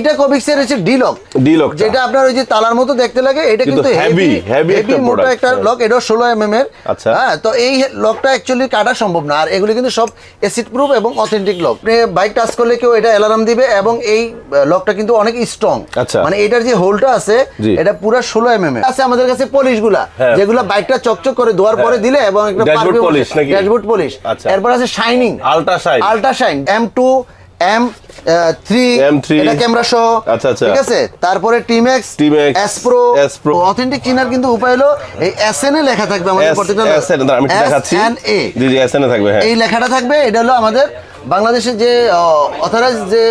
এইটা কবিক্সের হচ্ছে ডিলক ডিলক যেটা আপনার ওই যে তালার মতো দেখতে লাগে এটা কিন্তু heavy একটা মোটা একটা হ্যাঁ। লক এটাও ষোলো এম এম এর। আচ্ছা। হ্যাঁ তো এই লকটা অ্যাকচুয়ালি কাটা সম্ভব না। আর এগুলি কিন্তু সব অ্যাসিড প্রুফ এবং অথেন্টিক লক বাইক টাচ করলে কেউ এটা অ্যালার্ম দিবে এবং এই লকটা কিন্তু অনেক স্ট্রং আচ্ছা। মানে এটার যে হোলটা আছে এটা পুরো ষোলো এম এম এর। আছে আমাদের কাছে পলিশগুলা হ্যাঁ। যেগুলো বাইকটা চকচক করে ধোয়ার পরে দিলে এবং একটা? ড্যাশবোর্ড পলিশ আচ্ছা। এরপর আছে shining ultra shine ultra shine M two M three M3 এটা ক্যামেরা সহ আচ্ছা, আচ্ছা। ঠিক আছে? তারপরে টিমেক্স। অথেন্টিক চিনার কিন্তু উপায় হলো এই এ লেখা থাকবে আমাদের প্রত্যেকটা এস এন আমি একটু দেখাচ্ছি। এ জি জি এস এন থাকবে হ্যাঁ। এই লেখাটা থাকবে এটা হলো আমাদের বাংলাদেশের যে অথরাইজ যে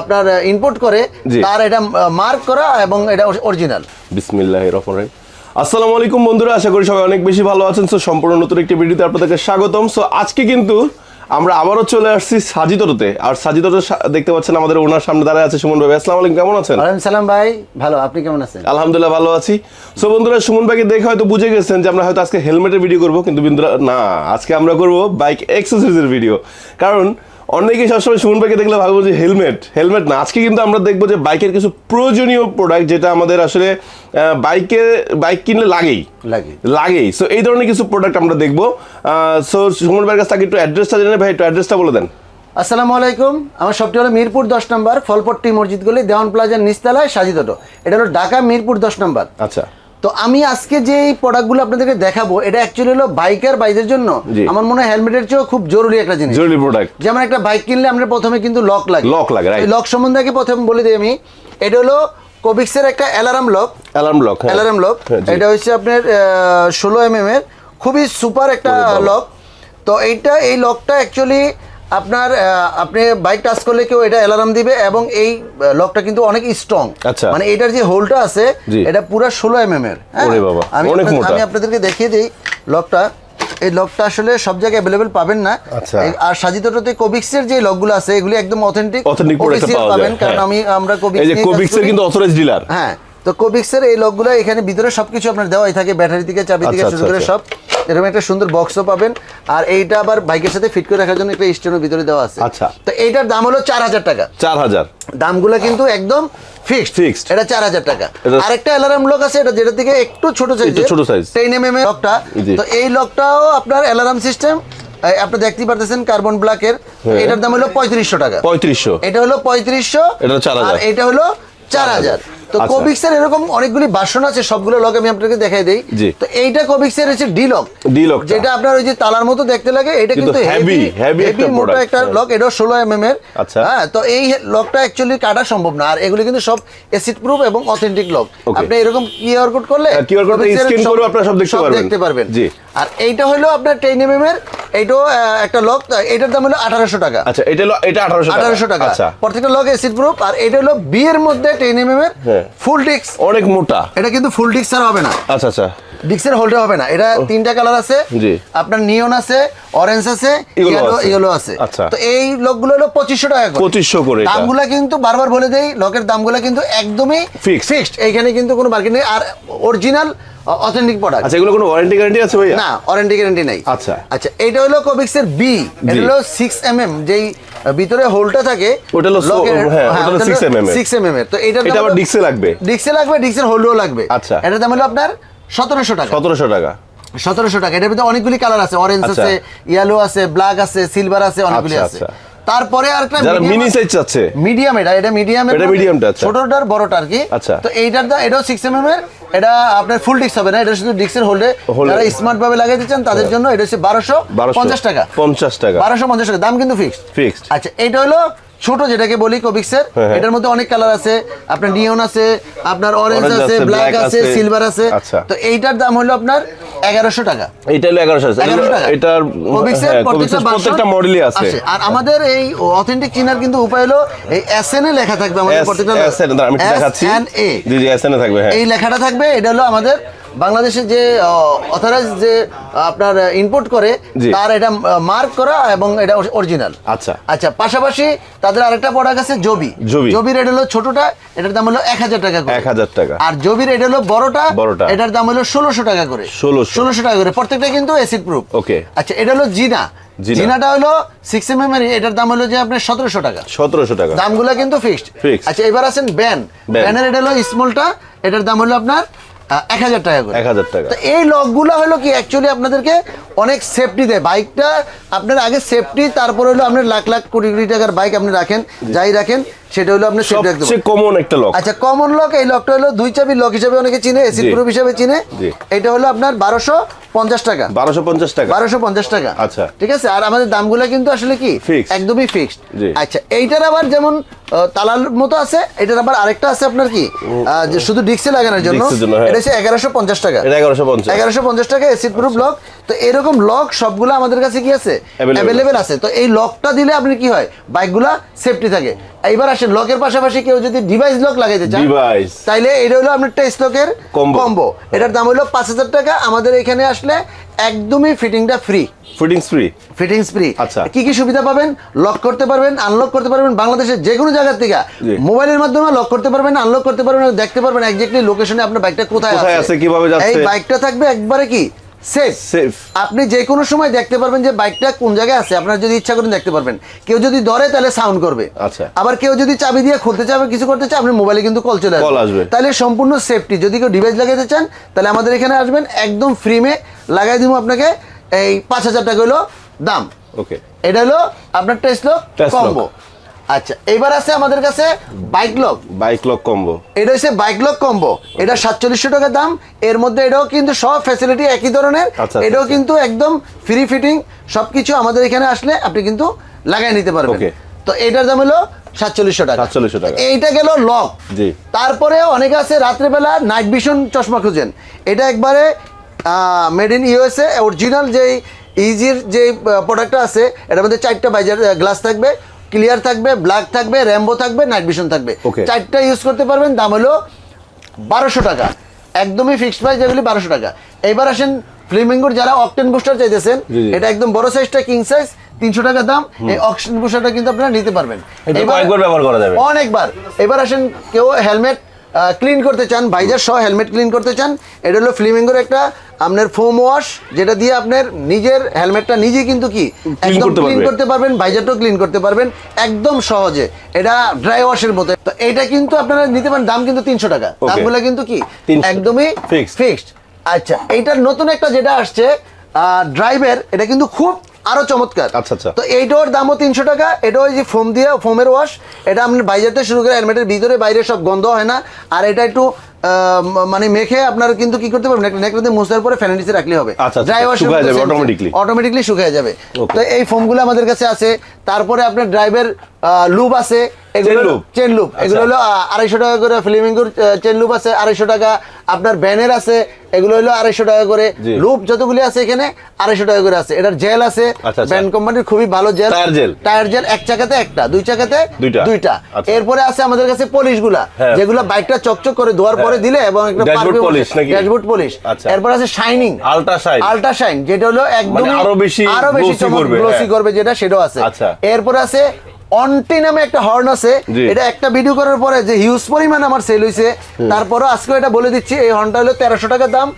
আপনার ইম্পোর্ট করে। তার এটা মার্ক করা এবং এটা অরিজিনাল বিসমিল্লাহ রহমান রহিম। আসসালামু আলাইকুম বন্ধুরা আশা করি সবাই অনেক বেশি ভালো আছেন। সো সম্পূর্ণ নতুন একটি ভিডিওতে আপনাদেরকে স্বাগতম। সো আজকে কিন্তু আমরা আবারও চলে আসছি সাজিদরতে। আর সাজিতরতে দেখতে পাচ্ছেন আমাদের ওনার সামনে দাঁড়ায় আছে সুমন ভাই। আসসালামু আলাইকুম কেমন আছেন? ওয়ালাইকুম সালাম ভাই ভালো আপনি কেমন আছেন? আলহামদুলিল্লাহ ভালো আছি। সো বন্ধুরা সুমন ভাইকে দেখে হয়তো বুঝে গেছেন যে আমরা হয়তো আজকে হেলমেটের ভিডিও করব কিন্তু বিন্দুরা না আজকে আমরা করব বাইক এক্সারসাইজের ভিডিও কারণ অনেকেই সবসময় সুমন ভাইকে দেখলে ভাববো যে হেলমেট হেলমেট না। আজকে কিন্তু আমরা দেখব যে বাইকের কিছু প্রয়োজনীয় প্রোডাক্ট যেটা আমাদের আসলে বাইকে বাইক কিনলে লাগেই। লাগে লাগেই। সো এই ধরনের কিছু প্রোডাক্ট আমরা দেখব। সো সুমন ভাইয়ের কাছ থেকে একটু অ্যাড্রেসটা জেনে ভাই একটু অ্যাড্রেসটা বলে দেন। আসসালামু আলাইকুম। আমার শপটি হলো মিরপুর দশ নম্বর ফলপট্টি মসজিদ গলি দেওয়ান প্লাজার নিচতলায় সাজিত। অটো। এটা হলো ঢাকা মিরপুর দশ নম্বর। আচ্ছা। তো আমি আজকে যে এই প্রোডাক্টগুলো আপনাদেরকে দেখাবো এটা অ্যাকচুয়ালি হলো বাইকার বাইদের জন্য। আমার মনে হয় হেলমেটের চেয়েও খুব জরুরি একটা জিনিস। জরুরি প্রোডাক্ট যেমন একটা বাইক কিনলে আমরা প্রথমে কিন্তু লক লাগে। লক লাগে. লক সম্বন্ধে আগে প্রথমে বলে দিই আমি। এটা হলো কোবিক্সের একটা alarm lock alarm lock alarm lock এটা হচ্ছে আপনার ষোলো এম এম এর। খুবই সুপার একটা লক তো এইটা এই লকটা অ্যাকচুয়ালি আপনার আপনি বাইক টাচ করলে কেউ এটা অ্যালার্ম দিবে এবং এই লকটা কিন্তু অনেক স্ট্রং আচ্ছা। মানে এটার যে হোলটা আছে এটা পুরো ষোলো এম এম এর হ্যাঁ? ওরে বাবা, আমি। আমি আপনাদেরকে দেখিয়ে দিই লকটা এই লকটা আসলে সব জায়গায় অ্যাভেলেবেল পাবেন না আচ্ছা। আর সাজিতটোতে কোবিক্সের যে লকগুলো আছে এগুলি একদম অথেন্টিক পাওয়া পাবেন কারণ হ্যাঁ। আমি আমরা কোবিক্স এই যে কোবিক্সের কিন্তু অথরাইজ ডিলার হ্যাঁ তো কোবিক্সের এই লকগুলো এখানে ভিতরে সবকিছু আপনার দেওয়াই থাকে ব্যাটারি থেকে চাবি থেকে আচ্ছা, শুরু করে আচ্ছা, সব। এরকম একটা সুন্দর বক্সও পাবেন। আর এইটা আবার বাইকের সাথে ফিট করে রাখার জন্য একটা স্টেনের ভিতরে দেওয়া আছে। আচ্ছা। তো এইটার দাম হলো চার হাজার টাকা। চার হাজার। দামগুলো কিন্তু একদম ফিক্সড Fixed। এটা চার হাজার টাকা। এটা- আরেকটা অ্যালার্ম লক আছে এটা যেটা থেকে একটু ছোট সাইজ ছোট size। টেন এম এম লকটা তো এই লকটাও আপনার অ্যালার্ম সিস্টেম আপনি দেখতেই পারতেছেন কার্বন ব্ল্যাকের। এটার দাম হলো পঁয়ত্রিশশো টাকা। পঁয়ত্রিশশো। এটা হলো পঁয়ত্রিশশো। এটা 4000 আর এটা হলো চার হাজার। তো আচ্ছা। কোবিক্সের এরকম অনেকগুলি বাসন আছে সবগুলো লক আমি আপনাকে দেখাই দিই। তো এইটা কোবিক্সের হচ্ছে ডি লক ডি। যেটা আপনার ওই যে তালার মতো দেখতে লাগে এটা কিন্তু হেভি হেভি মোটা একটা। লক এটাও ষোলো এম এম এর আচ্ছা। হ্যাঁ তো এই লকটা অ্যাকচুয়ালি কাটা সম্ভব না আর এগুলি কিন্তু সব অ্যাসিড প্রুফ এবং অথেন্টিক লক আপনি এরকম কিউআর কোড করলে QR code টা Cobics এর সব- করেও আপনারা সব দেখতে পারবেন। দেখতে পারবেন জি। আর এইটা হলো আপনার টেন এম এম এর এইটাও একটা লক এটার দাম হলো আঠারোশো টাকা আচ্ছা এটা হলো এটা আঠারোশো আঠারোশো টাকা আচ্ছা প্রত্যেকটা লক অ্যাসিড প্রুফ আর এটা হলো বিয়ের মধ্যে টেন এম এম এর হ্যাঁ। Full disc? অনেক মোটা। এটা কিন্তু ফুল ডিস্ক ছাড়া হবে না। আচ্ছা আচ্ছা। ডিক্সের হোল্ডে হবে না। এটা তিনটা কালার আছে। জি। আপনার নিয়ন আছে অরেঞ্জ আছে ইয়েলো আছে। আচ্ছা। তো এই লকগুলো হলো পঁচিশশো টাকা করে। পঁচিশশো করে দামগুলো কিন্তু বারবার বলে দেই লকের দামগুলো কিন্তু একদমই। ফিক্সড এইখানে কিন্তু কোনো মার্কেট নেই। আর অরিজিনাল অথেন্টিক প্রোডাক্ট আচ্ছা এগুলো কোনো ওয়ারেন্টি গ্যারান্টি আছে ভাইয়া? না ওয়ারেন্টি গ্যারান্টি নাই। আচ্ছা। আচ্ছা এটা হলো কোবিক্সের বি এটা হলো সিক্স এম এম যেই ভিতরে হোলটা থাকে ওটা হলো হ্যাঁ, ওটা হলো 6 mm এর। সিক্স এম এম এর। তো এটা এটা আবার ডিক্সে লাগবে। ডিক্সে লাগবে ডিক্সের হোল্ডও লাগবে। আচ্ছা। এটা দাম হলো আপনার সতেরোশো টাকা। সতেরোশো টাকা। সতেরোশো টাকা। এটার ভিতরে অনেকগুলি কালার আছে। অরেঞ্জ আচ্ছা। আছে ইয়েলো আছে ব্ল্যাক আছে সিলভার আছে অনেকগুলি আচ্ছা, আছে। আচ্ছা। তারপরে আরেকটা যারা মিনি সাইজ চাচ্ছে। মিডিয়াম এটা এটা মিডিয়াম এটা medium টা, আচ্ছা। ছোটটার বড়টা আর কি। আচ্ছা। তো এইটার দা এটাও সিক্স এম এম এর। এটা আপনার ফুল ডিক্স হবে না। এটা শুধু ডিক্সের হোল্ডে যারা স্মার্ট ভাবে লাগাইতে চান তাদের জন্য এটা হচ্ছে বারোশো বারোশো পঞ্চাশ টাকা। পঞ্চাশ টাকা। বারোশো পঞ্চাশ টাকা। দাম কিন্তু ফিক্সড Fixed। আচ্ছা এটা হলো ছোট যেটাকে বলি কোবিক্সের হ্যাঁ, হ্যাঁ। এটার মধ্যে অনেক কালার আছে। আপনার নিয়ন আছে আপনার অরেঞ্জ আছে ব্ল্যাক আছে। সিলভার আছে। আচ্ছা। তো এইটার দাম হলো আপনার এগারোশো টাকা। এইটা হলো এগারোশো এটার হ্যাঁ, প্রত্যেকটা মডেলই আছে। আর আমাদের এই অথেন্টিক চিনার কিন্তু উপায় হলো এই এসএন এ লেখা থাকবে আমাদের প্রত্যেকটা আমি দেখাচ্ছি N A G G S থাকবে হ্যাঁ। এই লেখাটা থাকবে এটা হলো আমাদের বাংলাদেশে যে অথরাইজ যে আপনার ইম্পোর্ট করে তার এটা মার্ক করা এবং এটা অরিজিনাল আচ্ছা। আচ্ছা পাশাপাশি তাদের আরেকটা প্রোডাক্ট আছে জবি জবি। এটা হলো ছোটটা এটার দাম হলো এক হাজার টাকা করে। এক হাজার টাকা। আর জবির এটা হলো বড়টা বড়টা। এটার দাম হলো ষোলোশো টাকা করে। 1600 ষোলোশো টাকা করে। প্রত্যেকটা কিন্তু অ্যাসিড প্রুফ ওকে। আচ্ছা এটা হলো জিনা। জিনা। জিনাটা হলো সিক্স এম এম এটার দাম হলো যে আপনার সতেরোশো টাকা। সতেরোশো টাকা। দামগুলো কিন্তু ফিক্সড আচ্ছা এবার আছেন ব্যান। ব্যানের এটা হলো স্মলটা এটার দাম হলো আপনার এক হাজার টাকা করে। এক হাজার টাকা। তো এই লকগুলো হলো কি অ্যাকচুয়ালি আপনাদেরকে অনেক সেফটি দেয়। বাইকটা আপনার আগে সেফটি তারপরে হলো আপনার লাখ লাখ কোটি কোটি টাকার বাইক আপনি রাখেন যাই রাখেন। সেটা হলো আপনার সেফটি রাখতে সবচেয়ে কমন একটা লক আচ্ছা কমন লক এই লকটা হলো দুই চাবি লক হিসেবে অনেকে চিনে এসিড প্রুফ হিসেবে চিনে। এটা হলো আপনার বারোশো পঞ্চাশ টাকা। বারোশো পঞ্চাশ টাকা। বারোশো পঞ্চাশ টাকা। আচ্ছা। ঠিক আছে? আর আমাদের দামগুলো কিন্তু আসলে কি? একদমই ফিক্সড আচ্ছা এইটার আবার যেমন তালার মতো আছে এটার আবার আরেকটা আছে আপনার কি? শুধু ডিক্সে লাগানোর জন্য। হ্যাঁ। এটা হচ্ছে এগারোশো পঞ্চাশ টাকা। এটা এগারোশো পঞ্চাশ। এগারোশো পঞ্চাশ টাকা এসিড প্রুফ লক তো এরকম লক সবগুলো আমাদের কাছে কি আছে? অ্যাভেলেবেল আছে। তো এই লকটা দিলে আপনি কি হয়? বাইকগুলা সেফটি থাকে। এইবার আসেন লকের পাশাপাশি কেউ যদি ডিভাইস লক লাগাইতে চান ডিভাইস তাইলে এটা হলো আপনার টেস্ট লকের কম্বো এটার দাম হলো পাঁচ হাজার টাকা। আমাদের এখানে আসলে একদমই ফিটিংটা free fittings free fittings free আচ্ছা। কি কি সুবিধা পাবেন? লক করতে পারবেন আনলক করতে পারবেন। বাংলাদেশের যে কোনো জায়গা থেকে মোবাইলের মাধ্যমে লক করতে পারবেন আনলক করতে পারবেন দেখতে পারবেন একজাক্টলি লোকেশনে আপনার বাইকটা কোথায় কোথায় আছে, কীভাবে যাচ্ছে। এই বাইকটা থাকবে একবারে কি? সেফ সেফ আপনি যে কোনো সময় দেখতে পারবেন যে বাইকটা কোন জায়গায় আছে। আপনার যদি ইচ্ছা করেন দেখতে পারবেন। কেউ যদি ধরে তাহলে সাউন্ড করবে। আচ্ছা। আবার কেউ যদি চাবি দিয়ে খুলতে চাবে কিছু করতে চায় আপনি মোবাইলে কিন্তু কল চলে আসবে। তাহলে সম্পূর্ণ সেফটি যদি কেউ ডিভাইস লাগাতে চান তাহলে আমাদের এখানে আসবেন একদম ফ্রি মে লাগাই দিব আপনাকে এই পাঁচ হাজার টাকা হলো দাম। ওকে এটা হলো আপনার টেস্ট। কম্বো আচ্ছা এবার আছে আমাদের কাছে bike lock bike lock combo এটা হচ্ছে বাইক লক কম্বো এটা সাতচল্লিশশো টাকা দাম। এর মধ্যে এটাও কিন্তু সব ফ্যাসিলিটি একই ধরনের। আচ্ছা, এটাও আচ্ছা। কিন্তু একদম ফ্রি ফিটিং সবকিছু আমাদের এখানে আসলে আপনি কিন্তু লাগাই নিতে পারবেন. তো এটার দাম হলো সাতচল্লিশশো টাকা। 4700 টাকা। এইটা গেল লক জি। তারপরে অনেকে আছে রাত্রেবেলা নাইট ভিশন চশমা খুঁজেন। এটা একবারে মেড ইন ইউএসএ অরিজিনাল যেই ইজির যে প্রোডাক্টটা আছে এটার মধ্যে চারটা বাইজার গ্লাস থাকবে। ক্লিয়ার থাকবে ব্ল্যাক থাকবে র্যাম্বো থাকবে নাইট ভিশন থাকবে। চারটা ইউজ করতে পারবেন দাম হলো বারোশো টাকা। একদমই ফিক্সড প্রাইস যেগুলি বারোশো টাকা। এইবার আসেন ফ্লিমিঙ্গোর যারা অকটেন বুস্টার চাইতেছেন। এটা একদম বড় সাইজটা কিং সাইজ তিনশো টাকা দাম। এই অকটেন বুস্টারটা কিন্তু আপনারা নিতে পারবেন। এবার- ব্যবহার করা যাবে। অনেকবার। এবার আসেন কেউ হেলমেট ক্লিন করতে চান ভাইজার সহ হেলমেট ক্লিন করতে চান এটা হলো ফ্লিমিঙ্গোর একটা আপনার ফোম ওয়াশ যেটা দিয়ে আপনার নিজের হেলমেটটা নিজে কিন্তু কি একদম ক্লিন করতে পারবেন ভাইজারটাও ক্লিন করতে পারবেন একদম সহজে। এটা ড্রাই ওয়াশের মতো। তো এটা কিন্তু আপনারা নিতে পারেন দাম কিন্তু তিনশো টাকা। Okay. দামগুলো কিন্তু কি একদমই ফিক্সড আচ্ছা এইটার নতুন একটা যেটা আসছে ড্রাইভের এটা কিন্তু খুব আরও চমৎকার। আচ্ছা, আচ্ছা। তো এইটার দামও তিনশো টাকা এটা ওই যে ফোম দিয়ে ফোমের ওয়াশ এটা আপনি বাইজাতে শুরু করে হেলমেটের ভিতরে বাইরে সব গন্ধ হয় না। আর এটা একটু মানে মেখে আপনার কিন্তু কি করতে পারবেন নেকড়ে দিয়ে মুছার পরে ফ্যানের নিচে রাখলে হবে। আচ্ছা, আচ্ছা, ড্রাই ওয়াশ শুকায় যাবে অটোমেটিকলি অটোমেটিকলি শুকিয়ে যাবে। তো এই ফোমগুলো আমাদের কাছে আছে। তারপরে আপনার ড্রাইভের লুব আছে। এগুলো চেন লুপ। এগুলো হলো আড়াইশো টাকা করে ফ্লিমিঙ্গুর চেন লুপ আছে আড়াইশো টাকা আপনার ব্যানের আছে এগুলো হলো আড়াইশো টাকা করে লুপ যতগুলি আছে এখানে আড়াইশো টাকা করে আছে এটার জেল আছে। কোম্পানির খুবই ভালো gel Tire gel? Tyre gel এক চাকাতে একটা দুই চাকাতে দুইটা। দুইটা। এরপরে আছে আমাদের কাছে পলিশগুলা হ্যাঁ। যেগুলো বাইকটা চকচক করে ধোয়ার পরে হ্যাঁ। দিলে এবং একটা? ড্যাশবোর্ড পলিশ আচ্ছা। এরপর আছে shining ultra shine ultra shine যেটা হলো একদম মানে আরও বেশি আরও বেশি গ্লোসি হ্যাঁ। করবে যেটা সেটাও আছে আচ্ছা। এরপর আছে অন্টি নামে একটা হর্ন আছে। এটা একটা ভিডিও করার পরে যে হিউজ পরিমাণ আমার সেল হয়েছে তারপরও আজকে এটা বলে দিচ্ছি এই হর্নটা হলো তেরোশো টাকা দাম।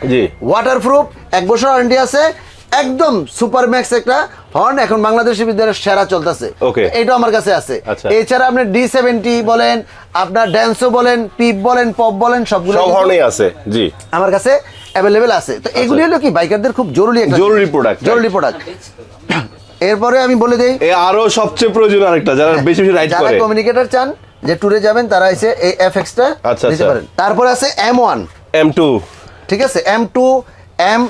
ওয়াটার প্রুফ এক বছর ওয়ারেন্টি আছে একদম সুপার ম্যাক্স একটা হর্ন এখন বাংলাদেশের বিদ্যালয়ের সেরা চলতেছে। এটা আমার কাছে আছে। আচ্ছা। এছাড়া আপনি ডি সেভেন্টি বলেন আপনার ড্যান্সও বলেন পিপ বলেন পপ বলেন সবগুলো হর্নেই আছে জি। আমার কাছে অ্যাভেলেবেল আছে। তো এগুলি হলো কি বাইকারদের খুব জরুরি একটা জরুরি product, জরুরি প্রোডাক্ট এরপরে আমি বলে দেই এ আরও সবচেয়ে প্রয়োজন আরেকটা যারা বেশি বেশি রাইড করে। যারা কমিউনিকেটর চান যে ট্যুরে যাবেন তারা এসে এই এফ এক্সটা আচ্ছা, নিতে আচ্ছা। পারেন। তারপরে আছে এম ওয়ান এম টু ঠিক আছে M two M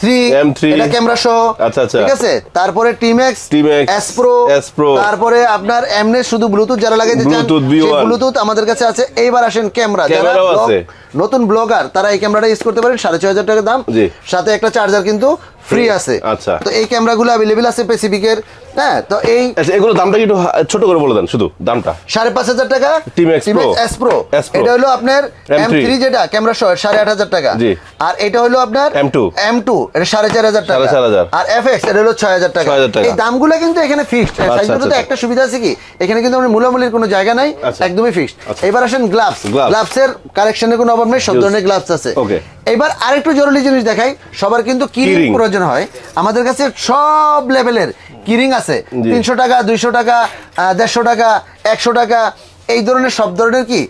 three M3 এটা ক্যামেরা সহ আচ্ছা, আচ্ছা। ঠিক আছে তারপরে Timex T-Max, S pro S Pro, তারপরে আপনার এমনে শুধু ব্লুটুথ যারা লাগাইতে চান Bluetooth B1 ব্লুটুথ আমাদের কাছে আছে। এইবার আসেন ক্যামেরা যারা আছে। নতুন ব্লগার তারা এই ক্যামেরাটা ইউজ করতে পারেন সাড়ে ছয় হাজার টাকা দাম। জি। সাথে একটা চার্জার কিন্তু ফ্রি আছে আচ্ছা। তো এই ক্যামেরাগুলো অ্যাভেলেবেল আছে পেসিফিকের হ্যাঁ তো এই আচ্ছা এগুলো দামটা একটু ছোট করে বলে দেন শুধু দামটা সাড়ে পাঁচ হাজার টাকা Team X Pro। S pro এটা হলো আপনার M3 এম থ্রি যেটা ক্যামেরা সহ সাড়ে আট হাজার টাকা আর এটা হলো আপনার M2 এম টু এটা সাড়ে চার হাজার টাকা সাড়ে চার হাজার। আর এফ এক্স এটা হলো ছয় হাজার টাকা 6,000 টাকা। এই দামগুলো কিন্তু এখানে ফিক্সড আচ্ছা, সাইজগুলোতে আচ্ছা। একটা সুবিধা আছে কি এখানে কিন্তু আমরা মূলামূলির কোনো জায়গা নাই। একদমই ফিক্সড। এবার আসেন গ্লাভস। গ্লাভসের কালেকশনের কোনো অভাব নেই সব ধরনের গ্লাভস আছে Okay. এবার আরেকটু জরুরি জিনিস দেখাই। সবার কিন্তু কিরিং প্রয়োজন হয়। আমাদের কাছে সব লেভেলের কিরিং আছে। তিনশো টাকা দুইশো টাকা দেড়শো টাকা একশো টাকা এই ধরনের সব ধরনের কি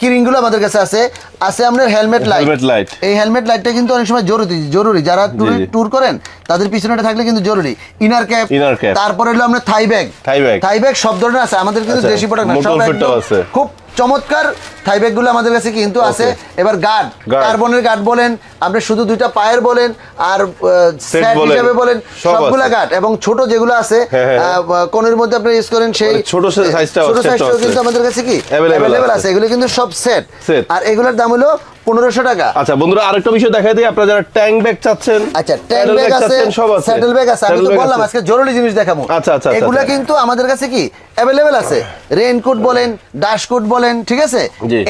কিরিংগুলো আমাদের কাছে আছে। আছে আপনার হেলমেট লাইট। এই হেলমেট লাইটটা কিন্তু অনেক সময় জরুরি জরুরি। যারা। ট্যুর করেন তাদের পিছনেটা থাকলে কিন্তু জরুরি। Inner cap. তারপরে হলো আপনার thigh bag. Thigh bag। Thigh bag সব ধরনের আছে। আমাদের কিন্তু আচ্ছা, দেশি প্রোডাক্ট না সব খুব চমৎকার থাই ব্যাগগুলো আমাদের কাছে কিন্তু আছে। এবার গার্ড কার্বনের গার্ড বলেন আপনি শুধু দুইটা পায়ের বলেন আর সেট হিসাবে বলেন সবগুলা। গার্ড এবং ছোট যেগুলো আছে হ্যাঁ, হ্যাঁ। আহ, কোণের মধ্যে আপনি ইউজ করেন সেই মানে ছোট ছোট সাইজটা কিন্তু আমাদের কাছে কি? আছে। আছে। এগুলো কিন্তু সব সেট আর এগুলোর দাম হলো পনেরোশো টাকা। আচ্ছা বন্ধুরা আরেকটা বিষয় দেখাই দিই। আপনারা যারা ট্যাঙ্ক ব্যাগ চাচ্ছেন আচ্ছা ট্যাঙ্ক ব্যাগ আছে চাচ্ছেন, সব আছে। স্যাডেল ব্যাগ আছে আমি তো বললাম আজকে জরুরি জিনিস দেখাবো। আচ্ছা, আচ্ছা, আচ্ছা, এগুলা আচ্ছা। কিন্তু আমাদের কাছে কি? অ্যাভেলেবেল আছে। রেইনকোট বলেন ডাস্টকোট বলেন ঠিক আছে?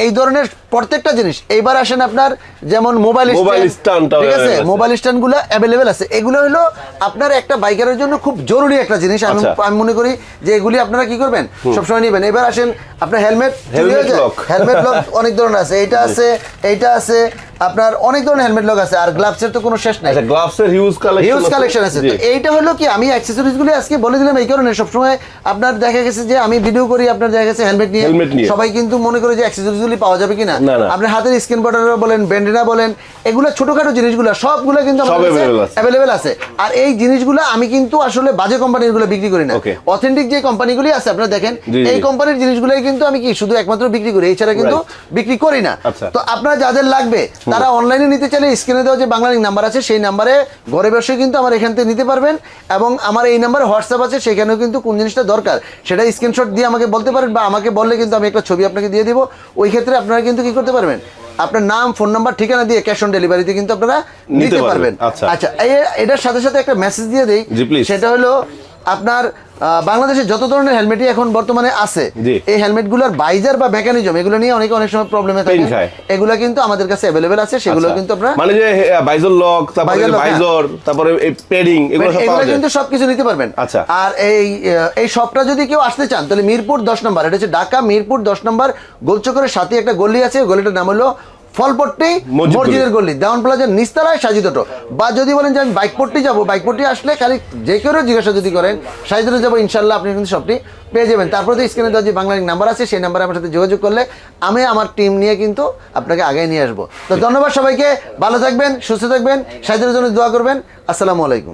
এই ধরনের প্রত্যেকটা জিনিস। এইবার আসেন আপনার যেমন মোবাইল স্ট্যান্ড ঠিক আছে? মোবাইল স্ট্যান্ডগুলো অ্যাভেলেবেল আছে। এগুলো হলো আপনার একটা বাইকারের জন্য খুব জরুরি একটা জিনিস। আমি আচ্ছা। আমি মনে করি যে এগুলি আপনারা কি করবেন? সবসময় নেবেন। এবার আসেন আপনার হেলমেট। হেলমেট লক অনেক ধরনের আছে। এইটা আছে এইটা আছে আপনার অনেক ধরনের হেলমেট লক আছে আর গ্লাভসের তো কোনো শেষ নাই। আচ্ছা গ্লাভস এর হিউজ কালেকশন হিউজ কালেকশন আছে। তো এইটা হলো কি আমি অ্যাক্সেসরিজগুলো আজকে বলে দিলাম এই কারণে সবসময় আপনার দেখা গেছে যে আমি ভিডিও করি আপনার দেখা গেছে হেলমেট নিয়ে। সবাই কিন্তু মনে করে যে অ্যাক্সেসরিজ গুলি পাওয়া যাবে কিনা। না, না। আপনার হাতের স্ক্রিন বর্ডার বলেন ব্যান্ডেনা বলেন এগুলো ছোটখাটো জিনিসগুলো সবগুলো কিন্তু সব available আছে। অ্যাভেলেবেল আছে। আর এই জিনিসগুলো আমি কিন্তু আসলে বাজে কোম্পানিরগুলো বিক্রি করি না. অথেন্টিক যে কোম্পানিগুলি আছে আপনারা দেখেন। এই কোম্পানির জিনিসগুলোই কিন্তু আমি কি শুধু একমাত্র বিক্রি করি এছাড়া কিন্তু বিক্রি করি না। আচ্ছা। তো আপনার যাদের লাগবে তারা অনলাইনে নিতে চাইলে স্ক্রিনে দেওয়া যে বাংলা নাম্বার আছে সেই নাম্বারে ঘরে বসে কিন্তু আমার এখান থেকে নিতে পারবেন। এবং আমার এই নাম্বারে হোয়াটসঅ্যাপ আছে সেখানেও কিন্তু কোন জিনিসটা দরকার সেটা স্ক্রিনশট দিয়ে আমাকে বলতে পারেন বা আমাকে বললে কিন্তু আমি একটা ছবি আপনাকে দিয়ে দিব। ওই ক্ষেত্রে আপনারা কিন্তু কি করতে পারবেন? আপনার নাম ফোন নাম্বার ঠিকানা দিয়ে ক্যাশ অন ডেলিভারিতে কিন্তু আপনারা নিতে। পারবেন। আচ্ছা। আচ্ছা এটার সাথে সাথে একটা মেসেজ দিয়ে দেই। সেটা হলো আপনার বাংলাদেশে যত ধরনের হেলমেটই এখন বর্তমানে আছে। এই হেলমেটগুলোর বাইজার বা মেকানিজম এগুলো নিয়ে অনেকে অনেক সময় প্রবলেমে থাকে এগুলো কিন্তু আমাদের কাছে অ্যাভেলেবেল আছে সেগুলো আচ্ছা। কিন্তু আপনারা মানে যে বাইজর লক তারপরে হ্যাঁ। বাইজর তারপরে এই প্যাডিং এগুলো সব এগুলো পাওয়া যায় কিন্তু সবকিছু নিতে পারবেন আচ্ছা। আর এই এই শপটা যদি কেউ আসতে চান তাহলে মিরপুর দশ নম্বর এটা হচ্ছে ঢাকা মিরপুর দশ নম্বর গোলচক্করের সাথে একটা গলি আছে গলিটার নাম হলো ফলপট্টি মসজিদ মসজিদের গলি দেওয়ান প্লাজার নিস্তারায় সাজিদ অটো বা যদি বলেন যে আমি বাইকপট্টি যাব বাইকপট্টি আসলে খালি যে কেউ জিজ্ঞাসা যদি করেন সাজিদ অটো যাব ইনশাল্লাহ আপনি কিন্তু সবটি পেয়ে যাবেন। তারপরে তো স্ক্রিনে দেওয়া যে বাংলা নাম্বার আছে সেই নাম্বারে আমার সাথে যোগাযোগ করলে আমি আমার টিম নিয়ে কিন্তু আপনাকে আগে নিয়ে আসব। তো ধন্যবাদ সবাইকে ভালো থাকবেন সুস্থ থাকবেন সাজিদের জন্য দোয়া করবেন। আসসালামু আলাইকুম।